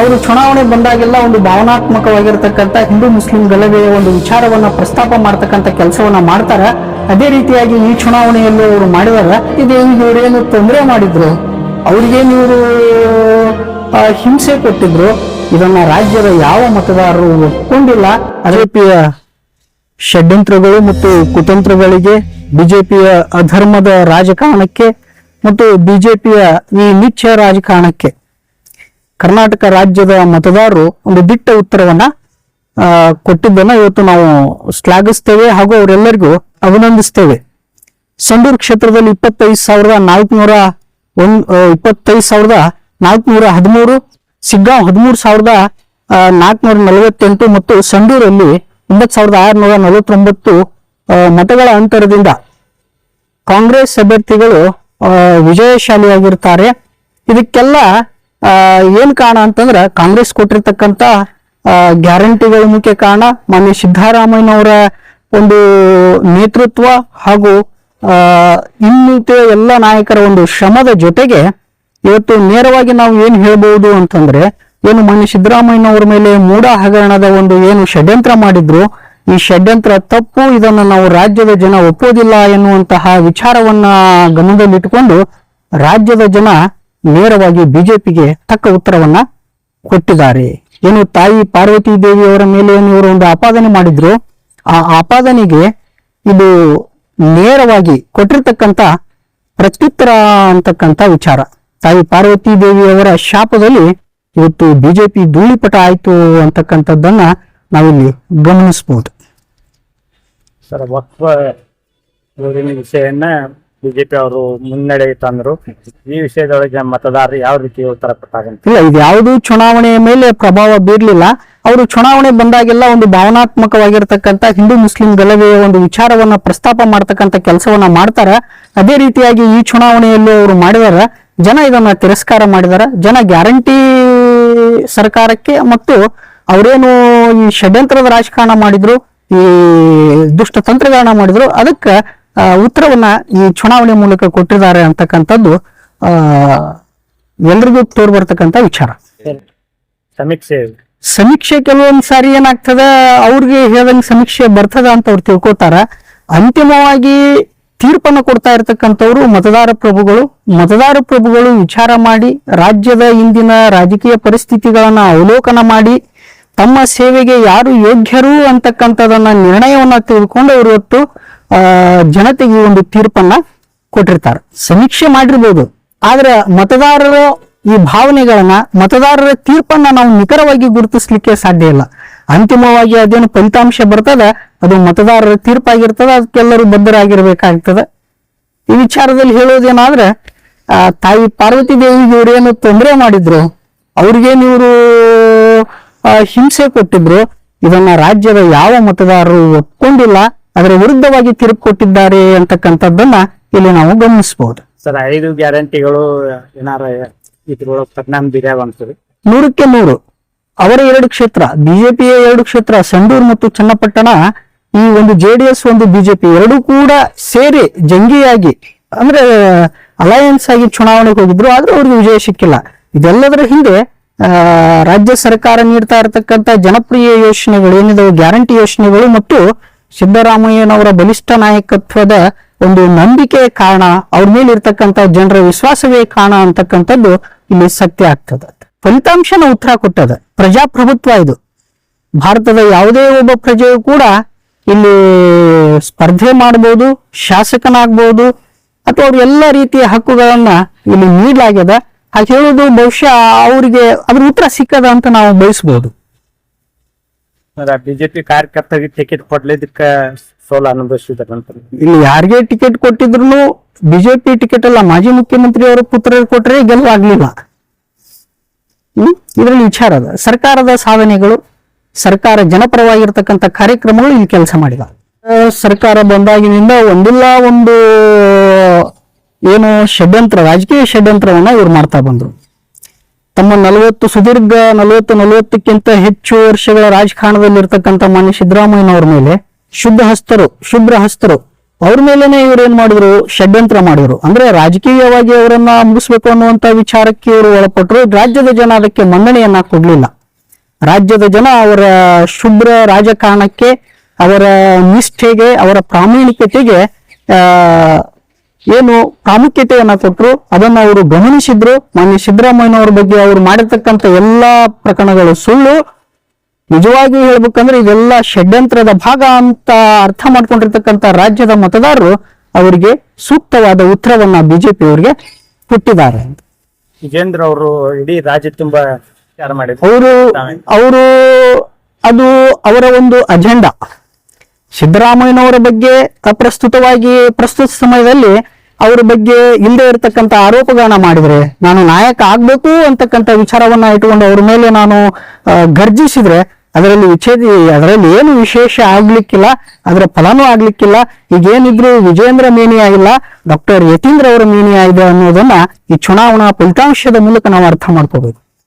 ಅವರು ಚುನಾವಣೆ ಬಂದಾಗೆಲ್ಲ ಒಂದು ಭಾವನಾತ್ಮಕವಾಗಿರತಕ್ಕಂಥ ಹಿಂದೂ ಮುಸ್ಲಿಂ ಗಲಭೆಯ ಒಂದು ವಿಚಾರವನ್ನ ಪ್ರಸ್ತಾಪ ಮಾಡ್ತಕ್ಕಂಥ ಕೆಲಸವನ್ನ ಮಾಡ್ತಾರೆ. ಅದೇ ರೀತಿಯಾಗಿ ಈ ಚುನಾವಣೆಯಲ್ಲಿ ಅವರು ಮಾಡಿದಾಗ ಇದು ಇವರೇನು ತೊಂದರೆ ಮಾಡಿದ್ರು? ಅವ್ರಿಗೇನು ಇವರು ಹಿಂಸೆ ಕೊಟ್ಟಿದ್ರು? ಇದನ್ನ ರಾಜ್ಯದ ಯಾವ ಮತದಾರರು ಒಪ್ಕೊಂಡಿಲ್ಲ? ಬಿಜೆಪಿಯ ಷಡ್ಯಂತ್ರಗಳು ಮತ್ತು ಕುತಂತ್ರಗಳಿಗೆ ಬಿಜೆಪಿಯ ಅಧರ್ಮದ ರಾಜಕಾರಣಕ್ಕೆ ಮತ್ತು ಬಿಜೆಪಿಯ ಈ ನಿಚ್ಚ ರಾಜಕಾರಣಕ್ಕೆ ಕರ್ನಾಟಕ ರಾಜ್ಯದ ಮತದಾರರು ಒಂದು ದಿಟ್ಟ ಉತ್ತರವನ್ನ ಕೊಟ್ಟಿದ್ದನ್ನು ಇವತ್ತು ನಾವು ಶ್ಲಾಘಿಸ್ತೇವೆ ಹಾಗೂ ಅವರೆಲ್ಲರಿಗೂ ಅಭಿನಂದಿಸ್ತೇವೆ. ಸಂಡೂರು ಕ್ಷೇತ್ರದಲ್ಲಿ ಇಪ್ಪತ್ತೈದು ಸಾವಿರದ ನಾಲ್ಕುನೂರ ಒಂದ್ ಇಪ್ಪತ್ತೈದು ಸಾವಿರದ ನಾಲ್ಕುನೂರ ಹದಿಮೂರು, ಸಿಗ್ಗಾಂವ್ ಹದಿಮೂರು ಸಾವಿರದ ನಾಲ್ಕುನೂರ ನಲವತ್ತೆಂಟು ಮತ್ತು ಸಂಡೂರಲ್ಲಿ ಒಂಬತ್ತು ಸಾವಿರದ ಆರುನೂರ ನಲವತ್ತೊಂಬತ್ತು ಮತಗಳ ಅಂತರದಿಂದ ಕಾಂಗ್ರೆಸ್ ಅಭ್ಯರ್ಥಿಗಳು ವಿಜಯಶಾಲಿಯಾಗಿರ್ತಾರೆ. ಇದಕ್ಕೆಲ್ಲ ಏನ್ ಕಾರಣ ಅಂತಂದ್ರ ಕಾಂಗ್ರೆಸ್ ಕೊಟ್ಟಿರ್ತಕ್ಕಂತ ಗ್ಯಾರಂಟಿಗಳ ಮುಖ್ಯ ಕಾರಣ ಮಾನ್ಯ ಸಿದ್ದರಾಮಯ್ಯನವರ ಒಂದು ನೇತೃತ್ವ ಹಾಗೂ ಇನ್ನಿತ ಇನ್ನಿತರ ಎಲ್ಲ ನಾಯಕರ ಒಂದು ಶ್ರಮದ ಜೊತೆಗೆ ಇವತ್ತು ನೇರವಾಗಿ ನಾವು ಏನು ಹೇಳಬಹುದು ಅಂತಂದ್ರೆ, ಏನು ಮಾನ್ಯ ಸಿದ್ದರಾಮಯ್ಯನವರ ಮೇಲೆ ಮೂಢ ಹಗರಣದ ಒಂದು ಏನು ಷಡ್ಯಂತ್ರ ಮಾಡಿದ್ರು, ಈ ಷಡ್ಯಂತ್ರ ತಪ್ಪು, ಇದನ್ನ ನಾವು ರಾಜ್ಯದ ಜನ ಒಪ್ಪೋದಿಲ್ಲ ಎನ್ನುವಂತಹ ವಿಚಾರವನ್ನ ಗಮನದಲ್ಲಿಟ್ಟುಕೊಂಡು ರಾಜ್ಯದ ಜನ ನೇರವಾಗಿ ಬಿಜೆಪಿಗೆ ತಕ್ಕ ಉತ್ತರವನ್ನ ಕೊಟ್ಟಿದ್ದಾರೆ. ಏನು ತಾಯಿ ಪಾರ್ವತಿ ದೇವಿಯವರ ಮೇಲೆ ಇವರು ಒಂದು ಆಪಾದನೆ ಮಾಡಿದ್ರು, ಆ ಆಪಾದನೆಗೆ ಇದು ನೇರವಾಗಿ ಕೊಟ್ಟಿರ್ತಕ್ಕಂತ ಪ್ರತ್ಯುತ್ತರ ಅಂತಕ್ಕಂತ ವಿಚಾರ. ತಾಯಿ ಪಾರ್ವತಿ ದೇವಿಯವರ ಶಾಪದಲ್ಲಿ ಇವತ್ತು ಬಿಜೆಪಿ ಧೂಳಿಪಟ ಆಯ್ತು ಅಂತಕ್ಕಂಥದ್ದನ್ನ ನಾವಿಲ್ಲಿ ಗಮನಿಸಬಹುದು ಸರ್, ವಕ್ಫ ವಿಷಯನ್ನ ಬಿಜೆಪಿ ಅವರು ಮುನ್ನಡೆ ತಂದ್ರು. ಈ ವಿಷಯದೊಳಗೆ ಮತದಾರರು ಯಾವ ರೀತಿ ಉತ್ತರ ಇಲ್ಲ, ಇದು ಯಾವುದು ಚುನಾವಣೆಯ ಮೇಲೆ ಪ್ರಭಾವ ಬೀರ್ಲಿಲ್ಲ. ಅವರು ಚುನಾವಣೆ ಬಂದಾಗೆಲ್ಲ ಒಂದು ಭಾವನಾತ್ಮಕವಾಗಿರ್ತಕ್ಕಂಥ ಹಿಂದೂ ಮುಸ್ಲಿಂ ಗಲಭೆಯ ಒಂದು ವಿಚಾರವನ್ನ ಪ್ರಸ್ತಾಪ ಮಾಡ್ತಕ್ಕಂಥ ಕೆಲಸವನ್ನ ಮಾಡ್ತಾರ. ಅದೇ ರೀತಿಯಾಗಿ ಈ ಚುನಾವಣೆಯಲ್ಲಿ ಅವರು ಮಾಡಿದಾರ. ಜನ ಇದನ್ನ ತಿರಸ್ಕಾರ ಮಾಡಿದಾರ. ಜನ ಗ್ಯಾರಂಟಿ ಸರ್ಕಾರಕ್ಕೆ ಮತ್ತು ಅವರೇನು ಈ ಷಡ್ಯಂತ್ರದ ರಾಜಕಾರಣ ಮಾಡಿದ್ರು, ಈ ದುಷ್ಟ ತಂತ್ರಗಳನ್ನ ಮಾಡಿದ್ರು. ಅದಕ್ಕೆ ಉತ್ತರವನ್ನ ಈ ಚುನಾವಣೆ ಮೂಲಕ ಕೊಟ್ಟಿದ್ದಾರೆ ಅಂತಕ್ಕಂಥದ್ದು ಎಲ್ರಿಗೂ ತೋರ್ ಬರ್ತಕ್ಕಂಥ ವಿಚಾರ. ಸಮೀಕ್ಷೆ. ಸಮೀಕ್ಷೆ ಕೆಲವೊಂದ್ ಸಾರಿ ಏನಾಗ್ತದ ಅವ್ರಿಗೆ ಹೇಳಂಗ್ ಸಮೀಕ್ಷೆ ಬರ್ತದ ಅಂತ ಅವ್ರು ತಿಳ್ಕೊತಾರ. ಅಂತಿಮವಾಗಿ ತೀರ್ಪನ್ನು ಕೊಡ್ತಾ ಇರತಕ್ಕಂಥವ್ರು ಮತದಾರ ಪ್ರಭುಗಳು. ಮತದಾರ ಪ್ರಭುಗಳು ವಿಚಾರ ಮಾಡಿ ರಾಜ್ಯದ ಇಂದಿನ ರಾಜಕೀಯ ಪರಿಸ್ಥಿತಿಗಳನ್ನ ಅವಲೋಕನ ಮಾಡಿ ತಮ್ಮ ಸೇವೆಗೆ ಯಾರು ಯೋಗ್ಯರು ಅಂತಕ್ಕಂಥದನ್ನ ನಿರ್ಣಯವನ್ನ ತೆಗೆದುಕೊಂಡು ಅವರು ಇವತ್ತು ಜನತೆಗೆ ಒಂದು ತೀರ್ಪನ್ನ ಕೊಟ್ಟಿರ್ತಾರೆ. ಸಮೀಕ್ಷೆ ಮಾಡಿರ್ಬೋದು. ಆದ್ರೆ ಮತದಾರರ ಈ ಭಾವನೆಗಳನ್ನ ಮತದಾರರ ತೀರ್ಪನ್ನ ನಾವು ನಿಖರವಾಗಿ ಗುರುತಿಸ್ಲಿಕ್ಕೆ ಸಾಧ್ಯ ಇಲ್ಲ. ಅಂತಿಮವಾಗಿ ಅದೇನು ಫಲಿತಾಂಶ ಬರ್ತದ ಅದು ಮತದಾರರ ತೀರ್ಪಾಗಿರ್ತದ ಅದಕ್ಕೆಲ್ಲರೂ ಬದ್ಧರಾಗಿರ್ಬೇಕಾಗ್ತದ. ಈ ವಿಚಾರದಲ್ಲಿ ಹೇಳೋದೇನಾದ್ರೆ ಆ, ತಾಯಿ ಪಾರ್ವತಿ ದೇವಿಗೆ ಇವ್ರೇನು ತೊಂದರೆ ಮಾಡಿದ್ರು ಅವ್ರಿಗೇನು ಇವರು ಹಿಂಸೆ ಕೊಟ್ಟಿದ್ರು ಇದನ್ನ ರಾಜ್ಯದ ಯಾವ ಮತದಾರರು ಒಪ್ಕೊಂಡಿಲ್ಲ ಅದರ ವಿರುದ್ಧವಾಗಿ ತಿರುಗಿ ಕೊಟ್ಟಿದ್ದಾರೆ ಅಂತಕ್ಕಂಥದ್ದನ್ನ ಇಲ್ಲಿ ನಾವು ಗಮನಿಸಬಹುದು. ಸರ್ ಐದು ಗ್ಯಾರಂಟಿಗಳು ಏನಾರ ಇದ್ರೊಳಗೆ ಪರಿಣಾಮ ಬೀರ್ಯಾವ ನೂರಕ್ಕೆ ನೂರು. ಅವರ ಎರಡು ಕ್ಷೇತ್ರ ಬಿಜೆಪಿಯ ಎರಡು ಕ್ಷೇತ್ರ ಸಂಡೂರು ಮತ್ತು ಚನ್ನಪಟ್ಟಣ ಈ ಒಂದು ಜೆಡಿಎಸ್ ಒಂದು ಬಿಜೆಪಿ ಎರಡೂ ಕೂಡ ಸೇರಿ ಜಂಗಿಯಾಗಿ ಅಂದ್ರೆ ಅಲಯನ್ಸ್ ಆಗಿ ಚುನಾವಣೆಗೆ ಹೋಗಿದ್ರು ಆದ್ರೂ ಅವ್ರಿಗೆ ವಿಜಯ ಸಿಕ್ಕಿಲ್ಲ. ಇದೆಲ್ಲದರ ಹಿಂದೆ ಆ, ರಾಜ್ಯ ಸರ್ಕಾರ ನೀಡ್ತಾ ಇರತಕ್ಕಂತ ಜನಪ್ರಿಯ ಯೋಜನೆಗಳು ಏನಿದಾವೆ ಗ್ಯಾರಂಟಿ ಯೋಜನೆಗಳು ಮತ್ತು ಸಿದ್ದರಾಮಯ್ಯನವರ ಬಲಿಷ್ಠ ನಾಯಕತ್ವದ ಒಂದು ನಂಬಿಕೆ ಕಾರಣ, ಅವ್ರ ಮೇಲೆ ಇರ್ತಕ್ಕಂಥ ಜನರ ವಿಶ್ವಾಸವೇ ಕಾರಣ ಅಂತಕ್ಕಂಥದ್ದು ಇಲ್ಲಿ ಸತ್ಯ ಆಗ್ತದೆ. ಫಲಿತಾಂಶನ ಉತ್ತರ ಕೊಟ್ಟದ. ಪ್ರಜಾಪ್ರಭುತ್ವ ಇದು. ಭಾರತದ ಯಾವುದೇ ಒಬ್ಬ ಪ್ರಜೆಯು ಕೂಡ ಇಲ್ಲಿ ಸ್ಪರ್ಧೆ ಮಾಡಬಹುದು ಶಾಸಕನಾಗ್ಬಹುದು ಅಥವಾ ಅವ್ರ ಎಲ್ಲ ರೀತಿಯ ಹಕ್ಕುಗಳನ್ನ ಇಲ್ಲಿ ನೀಡಲಾಗ್ಯದ. ಹಾಗೆ ಹೇಳುದು ಬಹುಶಃ ಅವರಿಗೆ ಅದ್ರ ಉತ್ತರ ಸಿಕ್ಕದ ಅಂತ ನಾವು ಬಯಸಬಹುದು ಬಿಜೆಪಿ ಕಾರ್ಯಕರ್ತರಿಗೆ ಟಿಕೆಟ್ ಕೊಡ್ಲಿದ್ದಕ್ಕ ಸೋಲು ಅನುಭವಿಸಿದ್ರಂತ ಇಲ್ಲಿ ಯಾರಿಗೆ ಟಿಕೆಟ್ ಕೊಟ್ಟಿದ್ರು ಬಿಜೆಪಿ ಟಿಕೆಟ್ ಅಲ್ಲ, ಮಾಜಿ ಮುಖ್ಯಮಂತ್ರಿ ಅವರ ಪುತ್ರರು ಕೊಟ್ಟರೆ ಗೆಲುವಾಗ್ಲಿಲ್ಲ ಹ್ಮ್? ಇದರಲ್ಲಿ ವಿಚಾರ ಅದ. ಸರ್ಕಾರದ ಸಾಧನೆಗಳು, ಸರ್ಕಾರ ಜನಪರವಾಗಿರ್ತಕ್ಕಂಥ ಕಾರ್ಯಕ್ರಮಗಳು ಇಲ್ಲಿ ಕೆಲಸ ಮಾಡಿದ. ಸರ್ಕಾರ ಬಂದಾಗಿನಿಂದ ಒಂದಿಲ್ಲ ಒಂದು, ಏನು ಷಡ್ಯಂತ್ರ, ರಾಜಕೀಯ ಷಡ್ಯಂತ್ರವನ್ನ ಇವ್ರು ಮಾಡ್ತಾ ಬಂದ್ರು. ತಮ್ಮ ನಲವತ್ತು ಸುದೀರ್ಘ ನಲವತ್ತು ನಲವತ್ತಕ್ಕಿಂತ ಹೆಚ್ಚು ವರ್ಷಗಳ ರಾಜಕಾರಣದಲ್ಲಿ ಇರ್ತಕ್ಕಂಥ ಮಾನ್ಯ ಸಿದ್ದರಾಮಯ್ಯನವರ ಮೇಲೆ ಶುದ್ಧ ಹಸ್ತರು, ಶುಭ್ರ ಹಸ್ತರು. ಅವ್ರ ಮೇಲೇನೆ ಇವ್ರು ಏನ್ ಮಾಡಿದ್ರು? ಷಡ್ಯಂತ್ರ ಮಾಡಿದ್ರು. ಅಂದ್ರೆ ರಾಜಕೀಯವಾಗಿ ಅವರನ್ನ ಮುಗಿಸ್ಬೇಕು ಅನ್ನುವಂತ ವಿಚಾರಕ್ಕೆ ಇವರು ಒಳಪಟ್ಟರು ರಾಜ್ಯದ ಜನ ಅದಕ್ಕೆ ಮನ್ನಣೆಯನ್ನ ಕೊಡ್ಲಿಲ್ಲ. ರಾಜ್ಯದ ಜನ ಅವರ ಶುಭ್ರ ರಾಜಕಾರಣಕ್ಕೆ, ಅವರ ನಿಷ್ಠೆಗೆ, ಅವರ ಪ್ರಾಮಾಣಿಕತೆಗೆ ಏನು ಪ್ರಾಮುಖ್ಯತೆಯನ್ನ ಕೊಟ್ಟರು ಅದನ್ನ ಅವರು ಗಮನಿಸಿದ್ರು. ಮಾನ್ಯ ಸಿದ್ದರಾಮಯ್ಯನವರ ಬಗ್ಗೆ ಅವರು ಮಾಡಿರ್ತಕ್ಕಂಥ ಎಲ್ಲಾ ಪ್ರಕರಣಗಳು ಸುಳ್ಳು. ನಿಜವಾಗಿ ಹೇಳ್ಬೇಕಂದ್ರೆ ಇದೆಲ್ಲ ಷಡ್ಯಂತ್ರದ ಭಾಗ ಅಂತ ಅರ್ಥ ಮಾಡ್ಕೊಂಡಿರ್ತಕ್ಕಂಥ ರಾಜ್ಯದ ಮತದಾರರು ಅವರಿಗೆ ಸೂಕ್ತವಾದ ಉತ್ತರವನ್ನ ಬಿಜೆಪಿ ಅವರಿಗೆ ಕೊಟ್ಟಿದ್ದಾರೆ ವಿಜೇಂದ್ರ ಅವರು ಇಡೀ ರಾಜ್ಯ ತುಂಬಾ ಮಾಡಿದ್ರು. ಅವರು ಅವರು ಅದು ಅವರ ಒಂದು ಅಜೆಂಡಾ. ಸಿದ್ದರಾಮಯ್ಯನವರ ಬಗ್ಗೆ ಅಪ್ರಸ್ತುತವಾಗಿ ಪ್ರಸ್ತುತ ಸಮಯದಲ್ಲಿ ಅವರ ಬಗ್ಗೆ ಇಲ್ಲದೆ ಇರತಕ್ಕಂತ ಆರೋಪಗಳನ್ನ ಮಾಡಿದ್ರೆ ನಾನು ನಾಯಕ ಆಗ್ಬೇಕು ಅಂತಕ್ಕಂಥ ವಿಚಾರವನ್ನ ಇಟ್ಟುಕೊಂಡು ಅವ್ರ ಮೇಲೆ ನಾನು ಗರ್ಜಿಸಿದ್ರೆ ಅದರಲ್ಲಿ ವಿಚ್ಛೇದಿ, ಅದರಲ್ಲಿ ಏನು ವಿಶೇಷ ಆಗ್ಲಿಕ್ಕಿಲ್ಲ, ಅದರ ಫಲನೂ ಆಗ್ಲಿಕ್ಕಿಲ್ಲ, ಈಗೇನಿದ್ರು ವಿಜೇಂದ್ರ ಮೇನಿ ಆಗಿಲ್ಲ ಡಾಕ್ಟರ್ ಯತೀಂದ್ರ ಅವರ ಮೇನಿ ಆಗಿದೆ ಅನ್ನೋದನ್ನ ಈ ಚುನಾವಣಾ ಫಲಿತಾಂಶದ ಮೂಲಕ ನಾವು ಅರ್ಥ ಮಾಡ್ಕೋಬೇಕು.